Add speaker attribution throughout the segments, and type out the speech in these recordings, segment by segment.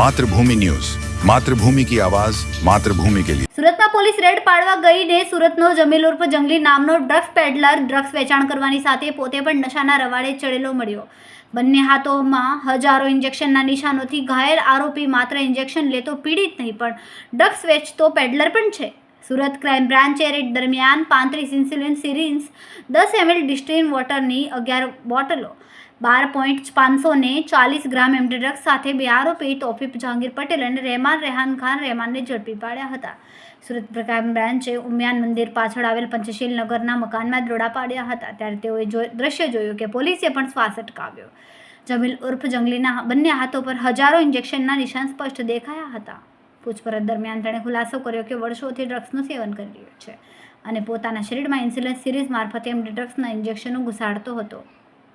Speaker 1: Mathrubhumi news. Mathrubhumi કી આવાજ, માતૃભૂમિ કે લિયે.
Speaker 2: સુરતમાં પોલીસ રેડ પાડવા ગઈને સુરતનો જમીલ ઉર્ફ જંગલી નામનો ડ્રગ્સ પેડલર ડ્રગ્સ વેચાણ કરવાની સાથે પોતે પણ નશાના રવાડે ચડેલો મળ્યો. બંને હાથોમાં હજારો ઇન્જેક્શનના નિશાનોથી ઘાયલ આરોપી માત્ર ઇન્જેક્શન લેતો પીડિત નહીં, પણ ડ્રગ્સ વેચતો પેડલર પણ છે. સુરત ક્રાઇમ બ્રાન્ચે રેડ દરમિયાન પાંત્રીસ ઇન્સ્યુલિન સિરિન્સ, દસ એમએલ ડિસ્ટ્રીન વોટરની અગિયાર બોટલો. બાર પોઈન્ટ પાંચસો ને ચાલીસ ગ્રામ એમડી ડ્રગ્સ સાથે બે આરોપી તોફીફ જહાંગીર પટેલ અને રહેમાન રેહાન ખાન રહેમાનને ઝડપી પાડ્યા હતા. સુરત ક્રાઇમ બ્રાન્ચે ઉમિયાન મંદિર પાછળ આવેલ પંચશીલ નગરના મકાનમાં દરોડા પાડ્યા હતા. ત્યારે તેઓએ દ્રશ્ય જોયું કે પોલીસે પણ શ્વાસ અટકાવ્યો. જમીલ ઉર્ફ જંગલીના બંને હાથો પર હજારો ઇન્જેક્શનના નિશાન સ્પષ્ટ દેખાયા હતા. પૂછપરછ દરમિયાન તેણે ખુલાસો કર્યો કે વર્ષોથી ડ્રગ્સનું સેવન કરી રહ્યો છે અને પોતાના શરીરમાં ઇન્સ્યુલન્સ સિરીઝ મારફતે એમડી ડ્રગ્સના ઇન્જેક્શનો ઘુસાડતો હતો.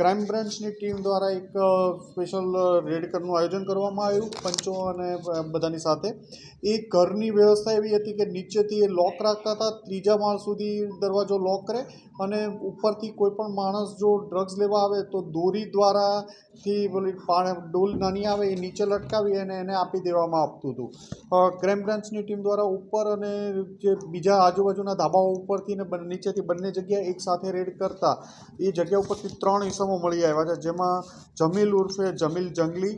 Speaker 3: ક્રાઇમ બ્રાન્ચની ટીમ દ્વારા એક સ્પેશિયલ રેડ કરનું આયોજન કરવામાં આવ્યું, પંચો અને બધાની સાથે. એ ઘરની વ્યવસ્થા એવી હતી કે નીચેથી એ લોક રાખતા હતા, ત્રીજા માળ સુધી દરવાજો લોક કરે અને ઉપરથી કોઈ પણ માણસ જો ડ્રગ્સ લેવા આવે તો દોરી દ્વારાથી પાણી ડોલ નાની આવે એ નીચે લટકાવી અને એને આપી દેવામાં આવતું હતું. ક્રાઇમ બ્રાન્ચની ટીમ દ્વારા ઉપર અને જે બીજા આજુબાજુના ધાબાઓ ઉપરથી ને નીચેથી બંને જગ્યાએ એક સાથે રેડ કરતા. એ જગ્યા ઉપરથી ત્રણ ઈસમો મળી આવ્યા છે. જેમાં જમીલ ઉર્ફે જમીલ જંગલી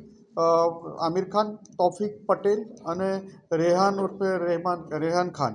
Speaker 3: આમિર ખાન, તૌફિક પટેલ અને રેહાન ઉર્ફે રહેમાન, રેહાન ખાન.